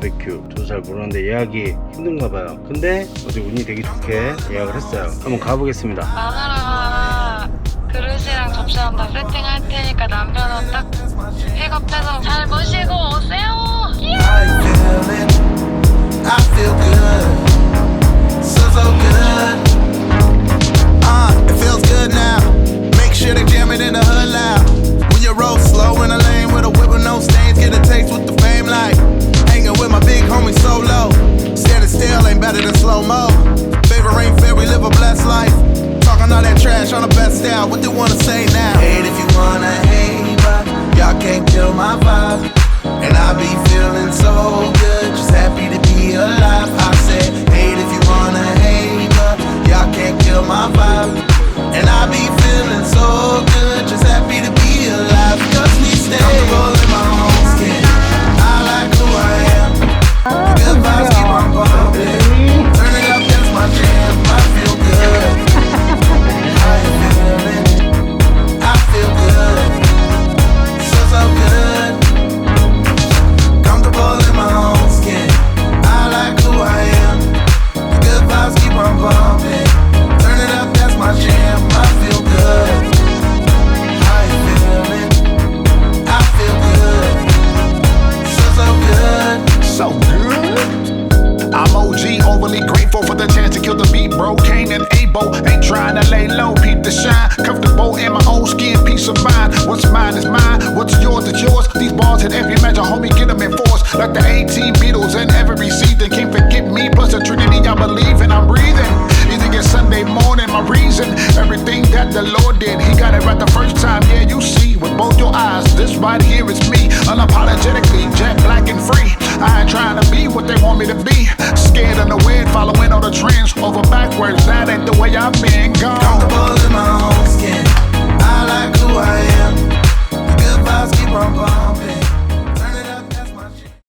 바베큐 저도 잘 모르는데 예약이 힘든가 봐요 근데 어제 운이 되게 좋게 예약을 했어요 한번 가보겠습니다 마누라가 그릇이랑 접시랑 다 세팅할 테니까 남편은 딱 픽업해서 잘 모시고 오세요. I feel good. So, so good. Better than slow mo. Favor ain't fair, we live a blessed life. Talking all that trash on the best out. What they wanna say now? Hate if you wanna hate, but y'all can't kill my vibe. The shine. Comfortable in my own skin, peace of mind. What's mine is mine, what's yours is yours. These bars hit every measure, homie, get them in force. Like the 18 Beatles in every season. Can't forget me, plus the Trinity I believe and I'm breathing. Either get Sunday morning, my reason. Everything that the Lord did, He got it right the first time. Yeah, you see with both your eyes. This right here is me,